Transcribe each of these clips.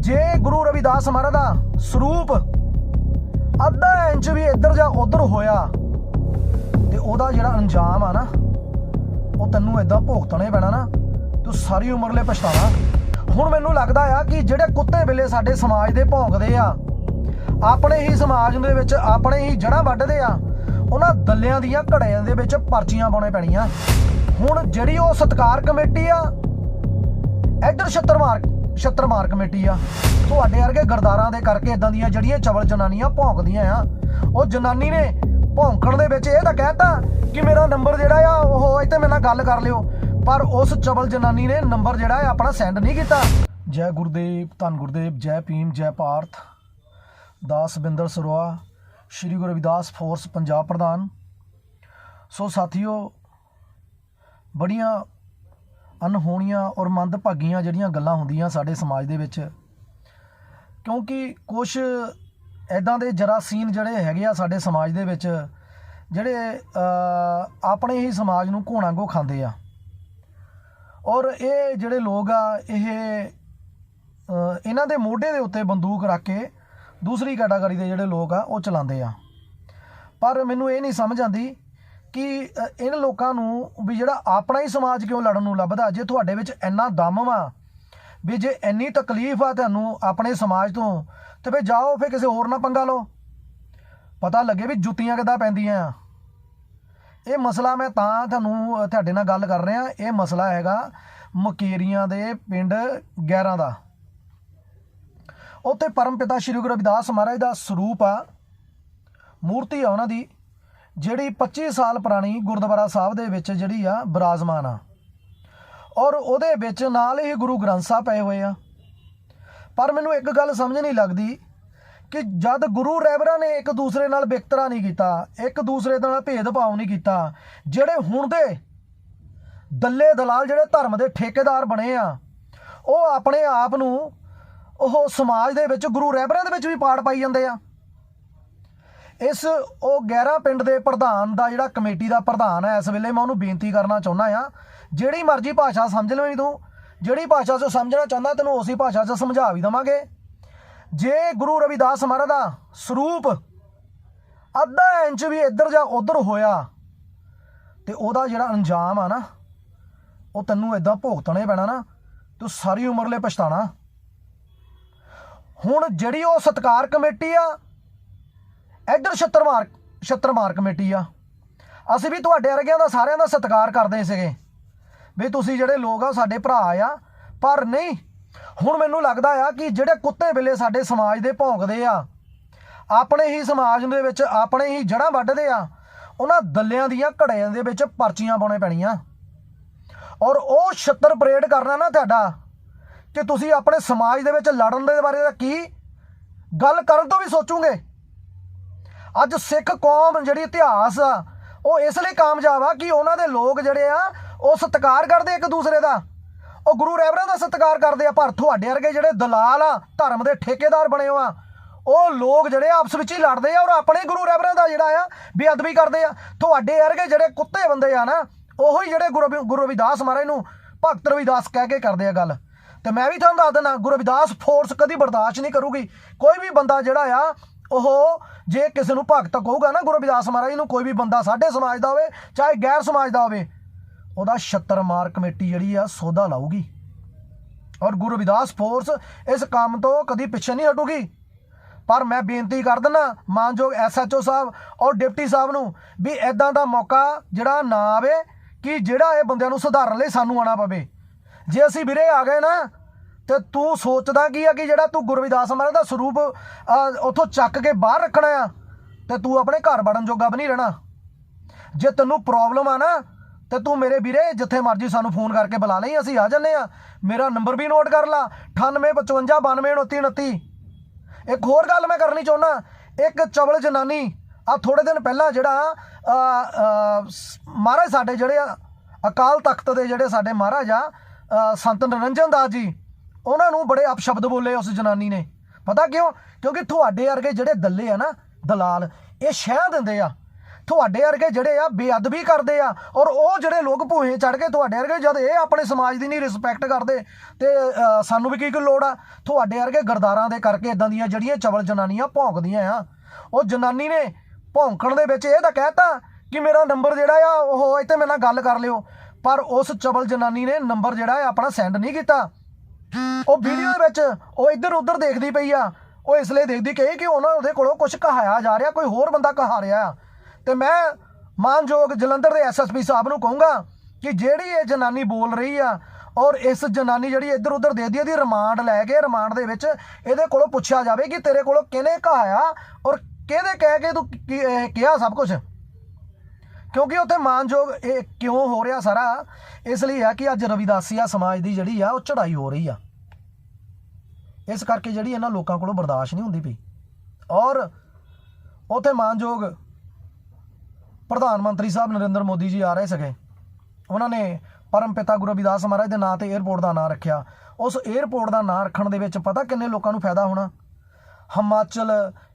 ਜੇ ਗੁਰੂ ਰਵਿਦਾਸ ਮਹਾਰਾਜ ਦਾ ਸਰੂਪ ਅੱਧਾ ਇੰਚ ਵੀ ਇੱਧਰ ਜਾਂ ਉੱਧਰ ਹੋਇਆ, ਤੇ ਉਹਦਾ ਜਿਹੜਾ ਅੰਜਾਮ ਆ ਨਾ, ਉਹ ਤੈਨੂੰ ਇਦਾਂ ਭੁਗਤਣੇ ਪੈਣਾ ਨਾ, ਤੂੰ ਸਾਰੀ ਉਮਰ ਲਈ ਪਛਤਾਵਾ। ਹੁਣ ਮੈਨੂੰ ਲੱਗਦਾ ਆ ਕਿ ਜਿਹੜੇ ਕੁੱਤੇ ਬਿੱਲੇ ਸਾਡੇ ਸਮਾਜ ਦੇ ਭੌਂਕਦੇ ਆ, ਆਪਣੇ ਹੀ ਸਮਾਜ ਦੇ ਵਿੱਚ, ਆਪਣੇ ਹੀ ਜੜ੍ਹਾਂ ਵੱਢਦੇ ਆ, ਉਹਨਾਂ ਦੱਲਿਆਂ ਦੀਆਂ ਘੜਿਆਂ ਦੇ ਵਿੱਚ ਪਰਚੀਆਂ ਪਾਉਣੇ ਪੈਣੀਆਂ। ਹੁਣ ਜਿਹੜੀ ਉਹ ਸਤਕਾਰ ਕਮੇਟੀ ਆ ਇੱਧਰ ਛੱਤਰ ਮਾਰ ਕਮੇਟੀ ਆ। ਤੁਹਾਡੇ ਵਰਗੇ ਗਰਦਾਰਾਂ ਦੇ ਕਰਕੇ ਇਦਾਂ ਦੀਆਂ ਜਿਹੜੀਆਂ ਚਵਲ ਜਨਾਨੀਆਂ ਭੌਂਕਦੀਆਂ ਆ, ਉਹ ਜਨਾਨੀ ਨੇ ਭੌਂਕਣ ਦੇ ਵਿੱਚ ਇਹ ਤਾਂ ਕਹਿਤਾ ਕਿ ਮੇਰਾ ਨੰਬਰ ਜਿਹੜਾ ਆ, ਉਹ ਇੱਥੇ ਮੇਰੇ ਨਾਲ ਗੱਲ ਕਰ ਲਿਓ। ਪਰ ਉਸ ਚਵਲ ਜਨਾਨੀ ਨੇ ਨੰਬਰ ਜਿਹੜਾ ਆ, ਆਪਣਾ ਸੈਂਡ ਨਹੀਂ ਕੀਤਾ। ਜੈ ਗੁਰਦੇਵ, ਧੰਨ ਗੁਰਦੇਵ, ਜੈ ਭੀਮ, ਜੈ ਪਾਰਥ। ਦਾਸ ਬਿੰਦਰ ਸਰੋਆ, ਸ਼੍ਰੀ ਗੁਰੂ ਰਵਿਦਾਸ ਫੋਰਸ ਪੰਜਾਬ ਪ੍ਰਧਾਨ। ਸੋ ਸਾਥੀਓ, ਬੜੀਆਂ ਅਨਹੋਣੀਆਂ ਔਰ ਮੰਦਭਾਗੀਆਂ ਜਿਹੜੀਆਂ ਗੱਲਾਂ ਹੁੰਦੀਆਂ ਸਾਡੇ ਸਮਾਜ ਦੇ ਵਿੱਚ। ਕਿਉਂਕਿ ਕੁਝ ਐਦਾਂ ਦੇ ਜਰਾਸੀਨ ਜਿਹੜੇ ਹੈਗੇ ਆ ਸਾਡੇ ਸਮਾਜ ਦੇ ਵਿੱਚ, ਜਿਹੜੇ ਆਪਣੇ ਹੀ ਸਮਾਜ ਨੂੰ ਘੋਣਾਂਗੋ ਖਾਂਦੇ ਆ। ਔਰ ਇਹ ਜਿਹੜੇ ਲੋਕ ਆ, ਇਹ ਇਹਨਾਂ ਦੇ ਮੋਢੇ ਦੇ ਉੱਤੇ ਬੰਦੂਕ ਰੱਖ ਕੇ ਦੂਸਰੀ ਕੈਟਾਗਰੀ ਦੇ ਜਿਹੜੇ ਲੋਕ ਆ, ਉਹ ਚਲਾਉਂਦੇ ਆ। ਪਰ ਮੈਨੂੰ ਇਹ ਨਹੀਂ ਸਮਝ ਆਉਂਦੀ ਕਿ ਇਹਨਾਂ ਲੋਕਾਂ ਨੂੰ ਵੀ ਜਿਹੜਾ ਆਪਣਾ ਹੀ ਸਮਾਜ ਕਿਉਂ ਲੜਨ ਨੂੰ ਲੱਭਦਾ? ਜੇ ਤੁਹਾਡੇ ਵਿੱਚ ਇੰਨਾ ਦਮ ਵਾ ਵੀ ਜੇ ਇੰਨੀ ਤਕਲੀਫ ਆ ਤੁਹਾਨੂੰ ਆਪਣੇ ਸਮਾਜ ਤੋਂ, ਤੇ ਫੇ ਜਾਓ ਫੇ ਕਿਸੇ ਹੋਰ ਨਾਲ ਪੰਗਾ ਲਓ। ਪਤਾ ਲੱਗੇ ਵੀ ਜੁੱਤੀਆਂ ਕਿੱਦਾਂ ਪੈਂਦੀਆਂ। ਆ ਇਹ ਮਸਲਾ ਮੈਂ ਤਾਂ ਤੁਹਾਨੂੰ ਤੁਹਾਡੇ ਨਾਲ ਗੱਲ ਕਰ ਰਿਹਾ। ਇਹ ਮਸਲਾ ਹੈਗਾ ਮਕੇਰੀਆਂ ਦੇ ਪਿੰਡ ਗੈਰਾਂ ਦਾ। ਉੱਥੇ ਪਰਮ ਪਿਤਾ ਸ਼੍ਰੀ ਗੁਰੂ ਰਵਿਦਾਸ ਮਹਾਰਾਜ ਦਾ ਸਰੂਪ ਆ। ਮੂਰਤੀ ਆ ਉਹਨਾਂ ਦੀ। ਜਿਹੜੀ 25 ਸਾਲ ਪੁਰਾਣੀ ਗੁਰਦੁਆਰਾ ਸਾਹਿਬ ਦੇ ਵਿੱਚ ਜਿਹੜੀ ਆ ਬਿਰਾਜਮਾਨ ਆ। ਔਰ ਉਹਦੇ ਵਿੱਚ ਨਾਲ ਹੀ ਗੁਰੂ ਗ੍ਰੰਥ ਸਾਹਿਬ ਪਏ ਹੋਏ ਆ। ਪਰ ਮੈਨੂੰ ਇੱਕ ਗੱਲ ਸਮਝ ਨਹੀਂ ਲੱਗਦੀ ਕਿ ਜਦ ਗੁਰੂ ਰਹਿਬਰਾਂ ਨੇ ਇੱਕ ਦੂਸਰੇ ਨਾਲ ਵਿਤਕਰਾ ਨਹੀਂ ਕੀਤਾ, ਇੱਕ ਦੂਸਰੇ ਦੇ ਨਾਲ ਭੇਦਭਾਵ ਨਹੀਂ ਕੀਤਾ, ਜਿਹੜੇ ਹੁਣ ਦੇ ਦੱਲੇ ਦਲਾਲ ਜਿਹੜੇ ਧਰਮ ਦੇ ਠੇਕੇਦਾਰ ਬਣੇ ਆ, ਉਹ ਆਪਣੇ ਆਪ ਨੂੰ ਉਹ ਸਮਾਜ ਦੇ ਵਿੱਚ ਗੁਰੂ ਰਹਿਬਰਾਂ ਦੇ ਵਿੱਚ ਵੀ ਪਾੜ ਪਾਈ ਜਾਂਦੇ ਆ। ਇਸ ਉਹ 11 ਪਿੰਡ ਦੇ ਪ੍ਰਧਾਨ ਦਾ ਜਿਹੜਾ ਕਮੇਟੀ ਦਾ ਪ੍ਰਧਾਨ ਹੈ, ਇਸ ਵੇਲੇ ਮੈਂ ਉਹਨੂੰ ਬੇਨਤੀ ਕਰਨਾ ਚਾਹੁੰਦਾ ਆ ਜਿਹੜੀ ਮਰਜ਼ੀ ਭਾਸ਼ਾ ਸਮਝ ਲਵੇਂ ਤੂੰ, ਜਿਹੜੀ ਭਾਸ਼ਾ 'ਚ ਸਮਝਣਾ ਚਾਹੁੰਦਾ ਤੈਨੂੰ ਉਸੇ ਭਾਸ਼ਾ 'ਚ ਸਮਝਾ ਵੀ ਦਵਾਂਗੇ। ਜੇ ਗੁਰੂ ਰਵਿਦਾਸ ਮਹਾਰਾਜ ਦਾ ਸਰੂਪ ਅੱਧਾ ਇੰਚ ਵੀ ਇੱਧਰ ਜਾਂ ਉੱਧਰ ਹੋਇਆ, ਤੇ ਉਹਦਾ ਜਿਹੜਾ ਅੰਜਾਮ ਆ ਨਾ, ਉਹ ਤੈਨੂੰ ਇਦਾਂ ਭੁਗਤਣੇ ਪੈਣਾ ਨਾ, ਤੂੰ ਸਾਰੀ ਉਮਰ ਲਈ ਪਛਤਾਣਾ। ਹੁਣ ਜਿਹੜੀ ਉਹ ਸਤਕਾਰ ਕਮੇਟੀ ਆ ਇੱਧਰ ਛੱਤਰਮਾਰ ਛੱਤਰਮਾਰ ਕਮੇਟੀ ਆ। ਅਸੀਂ ਵੀ ਤੁਹਾਡੇ ਵਰਗਿਆਂ ਦਾ ਸਾਰਿਆਂ ਦਾ ਸਤਿਕਾਰ ਕਰਦੇ ਸੀਗੇ। ਵੀ ਤੁਸੀਂ ਜਿਹੜੇ ਲੋਕ ਆ, ਸਾਡੇ ਭਰਾ ਆ, ਪਰ ਨਹੀਂ, ਹੁਣ ਮੈਨੂੰ ਲੱਗਦਾ ਆ ਕਿ ਜਿਹੜੇ ਕੁੱਤੇ ਬਿੱਲੇ ਸਾਡੇ ਸਮਾਜ ਦੇ ਭੌਂਕਦੇ ਆ, ਆਪਣੇ ਹੀ ਸਮਾਜ ਦੇ ਵਿੱਚ, ਆਪਣੇ ਹੀ ਜੜ੍ਹਾਂ ਵੱਢਦੇ ਆ, ਉਹਨਾਂ ਦੱਲਿਆਂ ਦੀਆਂ ਘੜਿਆਂ ਦੇ ਵਿੱਚ ਪਰਚੀਆਂ ਪਾਉਣੇ ਪੈਣੀਆਂ। ਔਰ ਉਹ ਛੱਤਰ ਪਰੇਡ ਕਰਨਾ ਨਾ ਤੁਹਾਡਾ, ਕਿ ਤੁਸੀਂ ਆਪਣੇ ਸਮਾਜ ਦੇ ਵਿੱਚ ਲੜਨ ਦੇ ਬਾਰੇ ਦਾ ਕੀ ਗੱਲ ਕਰਨ ਤੋਂ ਵੀ ਸੋਚੋਗੇ? ਅੱਜ ਸਿੱਖ ਕੌਮ ਜਿਹੜੀ ਇਤਿਹਾਸ ਆ, ਉਹ ਇਸ ਲਈ ਕਾਮਯਾਬ ਆ ਕਿ ਉਹਨਾਂ ਦੇ ਲੋਕ ਜਿਹੜੇ ਆ, ਉਹ ਸਤਿਕਾਰ ਕਰਦੇ ਇੱਕ ਦੂਸਰੇ ਦਾ। ਉਹ ਗੁਰੂ ਰਹਿਬਰਾਂ ਦਾ ਸਤਿਕਾਰ ਕਰਦੇ ਆ, ਪਰ ਤੁਹਾਡੇ ਵਰਗੇ ਜਿਹੜੇ ਦਲਾਲ ਆ, ਧਰਮ ਦੇ ਠੇਕੇਦਾਰ ਬਣੇ ਹੋ ਆ, ਉਹ ਲੋਕ ਜਿਹੜੇ ਆਪਸ ਵਿੱਚ ਹੀ ਲੜਦੇ ਆ ਔਰ ਆਪਣੇ ਗੁਰੂ ਰਹਿਬਰਾਂ ਦਾ ਜਿਹੜਾ ਆ, ਬੇਅਦਬੀ ਕਰਦੇ ਆ। ਤੁਹਾਡੇ ਵਰਗੇ ਜਿਹੜੇ ਕੁੱਤੇ ਬੰਦੇ ਆ ਨਾ, ਉਹੀ ਜਿਹੜੇ ਗੁਰੂ ਗੁਰੂ ਰਵਿਦਾਸ ਮਹਾਰਾਜ ਨੂੰ ਭਗਤ ਰਵਿਦਾਸ ਕਹਿ ਕੇ ਕਰਦੇ ਆ ਗੱਲ। ਤੇ ਮੈਂ ਵੀ ਤੁਹਾਨੂੰ ਦੱਸ ਦਿੰਦਾ, ਗੁਰੂ ਰਵਿਦਾਸ ਫੋਰਸ ਕਦੀ ਬਰਦਾਸ਼ਤ ਨਹੀਂ ਕਰੂਗੀ। ਕੋਈ ਵੀ ਬੰਦਾ ਜਿਹੜਾ ਆ ਉਹ ਜੇ ਕਿਸੇ ਨੂੰ ਭਗਤ ਕਹੂਗਾ ਨਾ ਗੁਰੂ ਰਵਿਦਾਸ ਮਹਾਰਾਜ ਨੂੰ ਕੋਈ ਵੀ ਬੰਦਾ ਸਾਡੇ ਸਮਾਜ ਦਾ ਹੋਵੇ, ਚਾਹੇ ਗੈਰ ਸਮਾਜ ਦਾ ਹੋਵੇ, ਉਹਦਾ ਛੱਤਰ ਮਾਰ ਕਮੇਟੀ ਜਿਹੜੀ ਆ ਸੋਧਾ ਲਾਊਗੀ। ਔਰ ਗੁਰੂ ਰਵਿਦਾਸ ਫੋਰਸ ਇਸ ਕੰਮ ਤੋਂ ਕਦੀ ਪਿੱਛੇ ਨਹੀਂ ਹਟੂਗੀ। ਪਰ ਮੈਂ ਬੇਨਤੀ ਕਰ ਦਿੰਦਾ ਮਾਨਯੋਗ ਐਸਐਚਓ ਸਾਹਿਬ ਔਰ ਡਿਪਟੀ ਸਾਹਿਬ ਨੂੰ ਵੀ ਐਦਾਂ ਦਾ ਮੌਕਾ ਜਿਹੜਾ ਨਾ ਆਵੇ ਕਿ ਜਿਹੜਾ ਇਹ ਬੰਦਿਆਂ ਨੂੰ ਸੁਧਾਰਨ ਲਈ ਸਾਨੂੰ ਆਉਣਾ ਪਵੇ। ਜੇ ਅਸੀਂ ਵੀਰੇ ਆ ਗਏ ਨਾ ਤੇ ਤੂੰ ਸੋਚਦਾ ਕੀ ਆ ਕਿ ਜਿਹੜਾ ਤੂੰ ਗੁਰਵਿਦਾਸ ਮਹਾਰਾਜ ਦਾ ਸਰੂਪ ਅਹ, ਉੱਥੋਂ ਚੱਕ ਕੇ ਬਾਹਰ ਰੱਖਣਾ ਆ ਤੇ ਤੂੰ ਆਪਣੇ ਘਰ ਵੜਨ ਜੋਗਾ ਵੀ ਨਹੀਂ ਰਹਿਣਾ। ਜੇ ਤੈਨੂੰ ਪ੍ਰੋਬਲਮ ਆ ਨਾ ਤੇ ਤੂੰ ਮੇਰੇ ਵੀਰੇ ਜਿੱਥੇ ਮਰਜ਼ੀ ਸਾਨੂੰ ਫੋਨ ਕਰਕੇ ਬੁਲਾ ਲਈ ਅਸੀਂ ਆ ਜੰਨੇ ਆ। ਮੇਰਾ ਨੰਬਰ ਵੀ ਨੋਟ ਕਰ ਲਾ 9855922929 ਇੱਕ ਹੋਰ ਗੱਲ ਮੈਂ ਕਰਨੀ ਚਾਹੁੰਦਾ ਇੱਕ ਚਵਲ ਜਨਾਨੀ ਆ ਥੋੜੇ ਦਿਨ ਪਹਿਲਾਂ ਜਿਹੜਾ ਮਹਾਰਾਜ ਸਾਡੇ ਜਿਹੜੇ ਆ, ਅਕਾਲ ਤਖਤ ਦੇ ਜਿਹੜੇ ਸਾਡੇ ਮਹਾਰਾਜ ਆ ਸੰਤ ਨਿਰੰਜਨ ਦਾਸ ਜੀ ਉਹਨਾਂ ਨੂੰ ਬੜੇ ਅਪਸ਼ਬਦ ਬੋਲੇ ਉਸ ਜਨਾਨੀ ਨੇ। ਪਤਾ ਕਿਉਂ? ਕਿਉਂਕਿ ਤੁਹਾਡੇ ਵਰਗੇ ਜਿਹੜੇ ਦੱਲੇ ਆ ਨਾ, ਦਲਾਲ, ਇਹ ਸ਼ਹਿ ਦਿੰਦੇ ਆ। ਤੁਹਾਡੇ ਵਰਗੇ ਜਿਹੜੇ ਆ, ਬੇਅਦਬੀ ਕਰਦੇ ਆ। ਔਰ ਉਹ ਜਿਹੜੇ ਲੋਕ ਭੂਹੇ ਚੜ ਕੇ ਤੁਹਾਡੇ ਵਰਗੇ, ਜਦ ਇਹ ਆਪਣੇ ਸਮਾਜ ਦੀ ਨਹੀਂ ਰਿਸਪੈਕਟ ਕਰਦੇ, ਤੇ ਸਾਨੂੰ ਵੀ ਕੀ ਕੀ ਲੋੜ ਆ? ਤੁਹਾਡੇ ਵਰਗੇ ਗਰਦਾਰਾਂ ਦੇ ਕਰਕੇ ਇਦਾਂ ਦੀਆਂ ਜਿਹੜੀਆਂ ਚਵਲ ਜਨਾਨੀਆਂ ਭੌਂਕਦੀਆਂ ਆ। ਉਹ ਜਨਾਨੀ ਨੇ ਭੌਂਕਣ ਦੇ ਵਿੱਚ ਇਹ ਤਾਂ ਕਹਿਤਾ ਕਿ ਮੇਰਾ ਨੰਬਰ ਜਿਹੜਾ ਆ, ਉਹ ਇੱਥੇ ਮੇਰੇ ਨਾਲ ਗੱਲ ਕਰ ਲਿਓ। ਪਰ ਉਸ ਚਵਲ ਜਨਾਨੀ ਨੇ ਨੰਬਰ ਜਿਹੜਾ ਆ, ਆਪਣਾ ਸੈਂਡ ਨਹੀਂ ਕੀਤਾ। ਉਹ ਵੀਡੀਓ ਦੇ ਵਿੱਚ ਉਹ ਇੱਧਰ ਉੱਧਰ ਦੇਖਦੀ ਪਈ ਆ। ਉਹ ਇਸ ਲਈ ਦੇਖਦੀ ਕਿ ਕਿ ਉਹਨਾਂ ਉਹਦੇ ਕੋਲੋਂ ਕੁਝ ਕਹਾਇਆ ਜਾ ਰਿਹਾ ਕੋਈ ਹੋਰ ਬੰਦਾ ਕਹਾ ਰਿਹਾ ਆ। ਤੇ ਮੈਂ ਮਾਨਯੋਗ ਜਲੰਧਰ ਦੇ ਐਸਐਸਪੀ ਸਾਹਿਬ ਨੂੰ ਕਹੂੰਗਾ ਕਿ ਜਿਹੜੀ ਇਹ ਜਨਾਨੀ ਬੋਲ ਰਹੀ ਆ ਔਰ ਇਸ ਜਨਾਨੀ ਜਿਹੜੀ ਇੱਧਰ ਉੱਧਰ ਦੇਖਦੀ ਆ, ਇਹਦੀ ਰਿਮਾਂਡ ਲੈ ਕੇ ਰਿਮਾਂਡ ਦੇ ਵਿੱਚ ਇਹਦੇ ਕੋਲੋਂ ਪੁੱਛਿਆ ਜਾਵੇ ਕਿ ਤੇਰੇ ਕੋਲੋਂ ਕਿਹਨੇ ਕਹਾਇਆ ਔਰ ਕਿਹਦੇ ਕਹਿ ਕੇ ਤੂੰ ਕੀ- ਕਿਹਾ ਸਭ ਕੁਝ ਕਿਉਂਕਿ ਉੱਥੇ ਮਾਨਯੋਗ ਇਹ ਕਿਉਂ ਹੋ ਰਿਹਾ ਸਾਰਾ? ਇਸ ਲਈ ਆ ਕਿ ਅੱਜ ਰਵਿਦਾਸੀਆ ਸਮਾਜ ਦੀ ਜਿਹੜੀ ਆ, ਉਹ ਚੜਾਈ ਹੋ ਰਹੀ ਆ। ਇਸ ਕਰਕੇ ਜਿਹੜੀ ਇਹਨਾਂ ਲੋਕਾਂ ਕੋਲੋਂ ਬਰਦਾਸ਼ਤ ਨਹੀਂ ਹੁੰਦੀ ਪਈ। ਔਰ ਉੱਥੇ ਮਾਨਯੋਗ ਪ੍ਰਧਾਨ ਮੰਤਰੀ ਸਾਹਿਬ ਨਰਿੰਦਰ ਮੋਦੀ ਜੀ ਆ ਰਹੇ ਸਕੇ ਉਹਨਾਂ ਨੇ ਪਰਮ ਪਿਤਾ ਗੁਰੂ ਰਵਿਦਾਸ ਮਹਾਰਾਜ ਦੇ ਨਾਂ ਤੇ 에ਅਰਪੋਰਟ ਦਾ ਨਾਂ ਰੱਖਿਆ। ਉਸ 에ਅਰਪੋਰਟ ਦਾ ਨਾਂ ਰੱਖਣ ਦੇ ਵਿੱਚ ਪਤਾ ਕਿੰਨੇ ਲੋਕਾਂ ਨੂੰ ਫਾਇਦਾ ਹੋਣਾ? ਹਿਮਾਚਲ,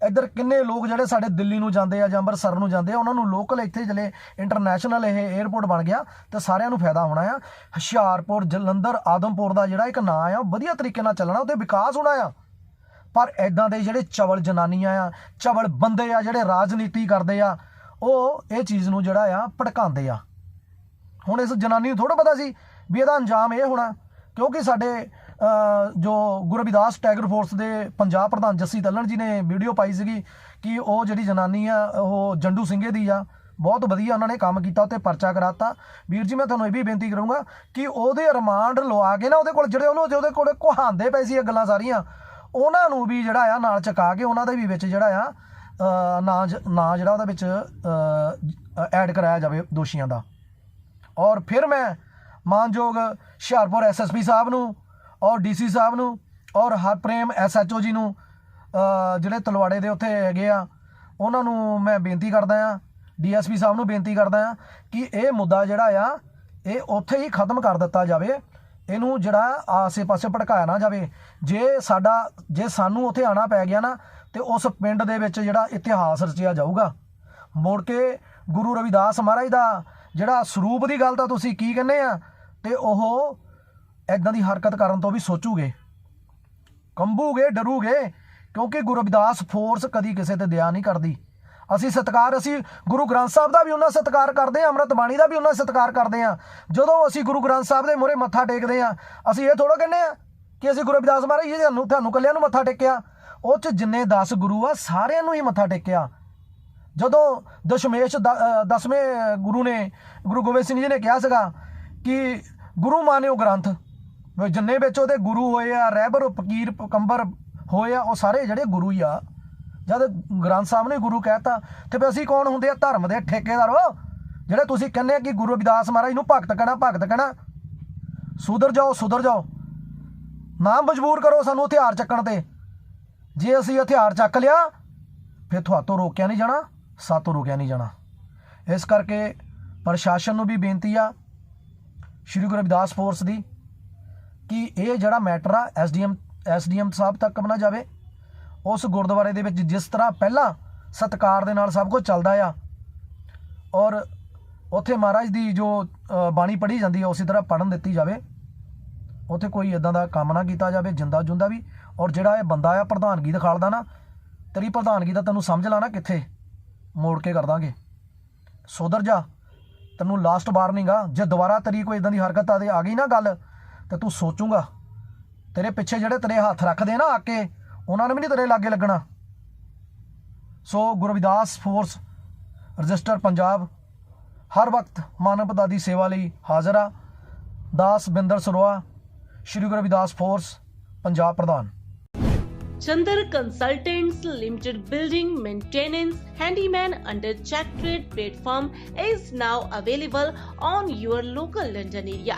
ਇੱਧਰ ਕਿੰਨੇ ਲੋਕ ਜਿਹੜੇ ਸਾਡੇ ਦਿੱਲੀ ਨੂੰ ਜਾਂਦੇ ਆ ਜਾਂ ਅੰਮ੍ਰਿਤਸਰ ਨੂੰ ਜਾਂਦੇ ਆ, ਉਹਨਾਂ ਨੂੰ ਲੋਕਲ ਇੱਥੇ ਜਿਹੜੇ ਇੰਟਰਨੈਸ਼ਨਲ ਇਹ 에ਅਰਪੋਰਟ ਬਣ ਗਿਆ ਤੇ ਸਾਰਿਆਂ ਨੂੰ ਫਾਇਦਾ ਹੋਣਾ ਆ। ਹੁਸ਼ਿਆਰਪੁਰ, ਜਲੰਧਰ, ਆਦਮਪੁਰ ਦਾ ਜਿਹੜਾ ਇੱਕ ਨਾਂ ਆ, ਉਹ ਵਧੀਆ ਤਰੀਕੇ ਨਾਲ ਚੱਲਣਾ ਉਹਦੇ ਵਿਕਾਸ ਹੋਣਾ ਆ। ਪਰ ਐਦਾਂ ਦੇ ਜਿਹੜੇ ਚਵਲ ਜਨਾਨੀਆਂ ਆ, ਚਵਲ ਬੰਦੇ ਆ ਜਿਹੜੇ ਰਾਜਨੀਤੀ ਕਰਦੇ ਆ, ਉਹ ਇਹ ਚੀਜ਼ ਨੂੰ ਜਿਹੜਾ ਆ ਭੜਕਾਉਂਦੇ ਆ। ਹੁਣ ਇਸ ਜਨਾਨੀ ਨੂੰ ਥੋੜਾ ਪਤਾ ਸੀ ਵੀ ਇਹਦਾ ਅੰਜਾਮ ਇਹ ਹੋਣਾ, ਕਿਉਂਕਿ ਸਾਡੇ ਜੋ ਗੁਰੂ ਰਵਿਦਾਸ ਟੈਗਰ ਫੋਰਸ ਦੇ ਪੰਜਾਬ ਪ੍ਰਧਾਨ ਜੱਸੀ ਤੱਲਣ ਜੀ ਨੇ ਵੀਡੀਓ ਪਾਈ ਸੀਗੀ ਕਿ ਉਹ ਜਿਹੜੀ ਜਨਾਨੀ ਆ, ਉਹ ਜੰਡੂ ਸਿੰਘੇ ਦੀ ਆ। ਬਹੁਤ ਵਧੀਆ ਉਹਨਾਂ ਨੇ ਕੰਮ ਕੀਤਾ ਉੱਤੇ ਪਰਚਾ ਕਰਾਤਾ। ਵੀਰ ਜੀ, ਮੈਂ ਤੁਹਾਨੂੰ ਇਹ ਵੀ ਬੇਨਤੀ ਕਰੂੰਗਾ ਕਿ ਉਹਦੇ ਰਿਮਾਂਡ ਲਵਾ ਕੇ ਨਾ ਉਹਦੇ ਕੋਲ, ਜਿਹੜੇ ਉਹਨੂੰ ਉਹਦੇ ਕੋਲ ਕੁਹਾਂਦੇ ਪਏ ਸੀ ਇਹ ਗੱਲਾਂ ਸਾਰੀਆਂ, ਉਹਨਾਂ ਨੂੰ ਵੀ ਜਿਹੜਾ ਆ ਨਾਲ ਚਕਾ ਕੇ ਉਹਨਾਂ ਦੇ ਵੀ ਵਿੱਚ ਜਿਹੜਾ ਆ ਨਾ ਨਾਂ ਜ- ਨਾਂ ਜਿਹੜਾ ਉਹਦੇ ਵਿੱਚ ਐਡ ਕਰਾਇਆ ਜਾਵੇ ਦੋਸ਼ੀਆਂ ਦਾ। ਔਰ ਫਿਰ ਮੈਂ ਮਾਨਯੋਗ ਹੁਸ਼ਿਆਰਪੁਰ ਐਸਐਸਪੀ ਸਾਹਿਬ ਨੂੰ ਔਰ ਡੀਸੀ ਸਾਹਿਬ ਨੂੰ ਔਰ ਹਰਪ੍ਰੇਮ ਐਸਐਚਓ ਜੀ ਨੂੰ ਜਿਹੜੇ ਤਲਵਾੜੇ ਦੇ ਉੱਥੇ ਹੈਗੇ ਆ, ਉਹਨਾਂ ਨੂੰ ਮੈਂ ਬੇਨਤੀ ਕਰਦਾ ਆ ਡੀਐਸਪੀ ਸਾਹਿਬ ਨੂੰ ਬੇਨਤੀ ਕਰਦਾ ਆ ਕਿ ਇਹ ਮੁੱਦਾ ਜਿਹੜਾ ਆ, ਇਹ ਉੱਥੇ ਹੀ ਖਤਮ ਕਰ ਦਿੱਤਾ ਜਾਵੇ। ਇਹਨੂੰ ਜਿਹੜਾ ਆਸੇ-ਪਾਸੇ ਭੜਕਾਇਆ ਨਾ ਜਾਵੇ। ਜੇ ਸਾਡਾ, ਜੇ ਸਾਨੂੰ ਉੱਥੇ ਆਣਾ ਪੈ ਗਿਆ ਨਾ, ਤੇ ਉਸ ਪਿੰਡ ਦੇ ਵਿੱਚ ਜਿਹੜਾ ਇਤਿਹਾਸ ਰਚਿਆ ਜਾਊਗਾ। ਮੁੜ ਕੇ ਗੁਰੂ ਰਵਿਦਾਸ ਮਹਾਰਾਜ ਦਾ ਜਿਹੜਾ ਸਰੂਪ ਦੀ ਗੱਲ ਤਾਂ ਤੁਸੀਂ ਕੀ ਕਹਿੰਦੇ ਆ, ਤੇ ਉਹ ਐਦਾਂ ਦੀ ਹਰਕਤ ਕਰਨ ਤੋਂ ਵੀ ਸੋਚੂਗੇ? ਕੰਬੂਗੇ ਡਰੂਗੇ? ਕਿਉਂਕਿ ਗੁਰੂ ਰਵਿਦਾਸ ਫੋਰਸ ਕਦੀ ਕਿਸੇ ਤੇ ਦਇਆ ਨਹੀਂ ਕਰਦੀ। ਅਸੀਂ ਸਤਕਾਰ ਅਸੀਂ ਗੁਰੂ ਗ੍ਰੰਥ ਸਾਹਿਬ ਦਾ ਵੀ ਉਹਨਾਂ ਸਤਕਾਰ ਕਰਦੇ ਆ ਅੰਮ੍ਰਿਤ ਬਾਣੀ ਦਾ ਵੀ ਉਹਨਾਂ ਸਤਕਾਰ ਕਰਦੇ ਆ ਜਦੋਂ ਅਸੀਂ ਗੁਰੂ ਗ੍ਰੰਥ ਸਾਹਿਬ ਦੇ ਮੂਹਰੇ ਮੱਥਾ ਟੇਕਦੇ ਆ ਅਸੀਂ ਇਹ ਥੋੜਾ ਕਹਿੰਦੇ ਆ ਕਿ ਅਸੀਂ ਗੁਰੂ ਰਵਿਦਾਸ ਮਹਾਰਾਜ ਜੀ ਤੁਹਾਨੂੰ ਤੁਹਾਨੂੰ ਕੱਲਿਆਂ ਨੂੰ ਮੱਥਾ ਟੇਕਿਆ। ਉਹ ਚ ਜਿੰਨੇ 10 ਗੁਰੂ ਆ ਸਾਰਿਆਂ ਨੂੰ ਹੀ ਮੱਥਾ ਟੇਕਿਆ। ਜਦੋਂ ਦਸ਼ਮੇਸ਼ ਦ- ਅ, ਦਸਵੇਂ ਗੁਰੂ ਨੇ ਗੁਰੂ ਗੋਬਿੰਦ ਸਿੰਘ ਜੀ ਨੇ ਕਿਹਾ ਸੀਗਾ ਕਿ ਗੁਰੂ ਮਾਨਿਓ ਗ੍ਰੰਥ। ਜਿੰਨੇ ਵਿੱਚ ਉਹਦੇ ਗੁਰੂ ਹੋਏ ਆ, ਰਹਿਬਰ, ਫਕੀਰ ਪਕੰਬਰ ਹੋਏ ਆ, ਉਹ ਸਾਰੇ ਜਿਹੜੇ ਗੁਰੂ ਹੀ ਆ। ਜਦ ਗ੍ਰੰਥ ਸਾਹਿਬ ਨੇ ਗੁਰੂ ਕਹਿਤਾ, ਤੇ ਫਿਰ ਅਸੀਂ ਕੌਣ ਹੁੰਦੇ ਆ? ਧਰਮ ਦੇ ਠੇਕੇਦਾਰੋ ਜਿਹੜੇ ਤੁਸੀਂ ਕਹਿੰਦੇ ਕਿ ਗੁਰੂ ਰਵਿਦਾਸ ਮਹਾਰਾਜ ਨੂੰ ਭਗਤ ਕਹਿਣਾ ਭਗਤ ਕਹਿਣਾ। ਸੁਧਰ ਜਾਓ ਸੁਧਰ ਜਾਓ। ਨਾ ਮਜਬੂਰ ਕਰੋ ਸਾਨੂੰ ਹਥਿਆਰ ਚੱਕਣ ਤੇ। ਜੇ ਅਸੀਂ ਹਥਿਆਰ ਚੱਕ ਲਿਆ, ਫਿਰ ਤੁਹਾਤੋਂ ਰੋਕਿਆ ਨਹੀਂ ਜਾਣਾ, ਸਾਤੋਂ ਰੋਕਿਆ ਨਹੀਂ ਜਾਣਾ। ਇਸ ਕਰਕੇ ਪ੍ਰਸ਼ਾਸਨ ਨੂੰ ਵੀ ਬੇਨਤੀ ਆ, ਸ਼੍ਰੀ ਗੁਰੂ ਰਵਿਦਾਸ ਫੋਰਸ ਦੀ। ਕਿ ਇਹ ਜਿਹੜਾ ਮੈਟਰ ਆ ਐਸਡੀਐਮ ਐਸਡੀਐਮ ਸਾਹਿਬ ਤੱਕ ਬਣਾ ਜਾਵੇ, ਉਸ ਗੁਰਦੁਆਰੇ ਦੇ ਵਿੱਚ ਜਿਸ ਤਰ੍ਹਾਂ ਪਹਿਲਾਂ ਸਤਕਾਰ ਦੇ ਨਾਲ ਸਭ ਕੁਝ ਚੱਲਦਾ ਆ, ਔਰ ਉੱਥੇ ਮਹਾਰਾਜ ਦੀ ਜੋ ਬਾਣੀ ਪੜ੍ਹੀ ਜਾਂਦੀ ਹੈ ਉਸੇ ਤਰ੍ਹਾਂ ਪੜਨ ਦਿੱਤੀ ਜਾਵੇ, ਉੱਥੇ ਕੋਈ ਇਦਾਂ ਦਾ ਕੰਮ ਨਾ ਕੀਤਾ ਜਾਵੇ, ਜਿੰਦਾ ਜੁੰਦਾ ਵੀ, ਔਰ ਜਿਹੜਾ ਇਹ ਬੰਦਾ ਆ ਪ੍ਰਧਾਨਗੀ ਦਿਖਾਲਦਾ ਨਾ, ਤੇਰੀ ਪ੍ਰਧਾਨਗੀ ਦਾ ਤੈਨੂੰ ਸਮਝ ਲਾਣਾ ਕਿੱਥੇ, ਮੋੜ ਕੇ ਕਰ ਦਾਂਗੇ। ਸੁਧਰ ਜਾ, ਤੈਨੂੰ ਲਾਸਟ ਵਾਰਨਿੰਗ ਆ, ਜੇ ਦੁਬਾਰਾ ਤੇਰੀ ਕੋਈ ਇਦਾਂ ਦੀ ਹਰਕਤ ਆ ਦੇ ਆ ਗਈ ਨਾ ਗੱਲ ਤੇ ਤੂੰ ਸੋਚੂਗਾ ਤੇਰੇ ਪਿੱਛੇ ਜਿਹੜੇ ਤੇਰੇ ਹੱਥ ਰੱਖਦੇ ਨਾ ਆ ਕੇ ਉਹਨਾਂ ਨੇ ਵੀ ਨਹੀਂ ਤੇਰੇ ਲਾਗੇ ਲੱਗਣਾ so Guru Ravidas force register Punjab ਹਰ ਵਕਤ ਮਾਨਵਤਾ ਦੀ ਸੇਵਾ ਲਈ ਹਾਜ਼ਰ ਆ ਦਾਸ ਬਿੰਦਰ ਸਰੋਆ ਸ਼੍ਰੀ ਗੁਰੂ ਰਵਿਦਾਸ ਫੋਰਸ ਪੰਜਾਬ ਪ੍ਰਧਾਨ Chandar Consultants Limited Building Maintenance Handyman under Check Trade platform is now available on your local London area.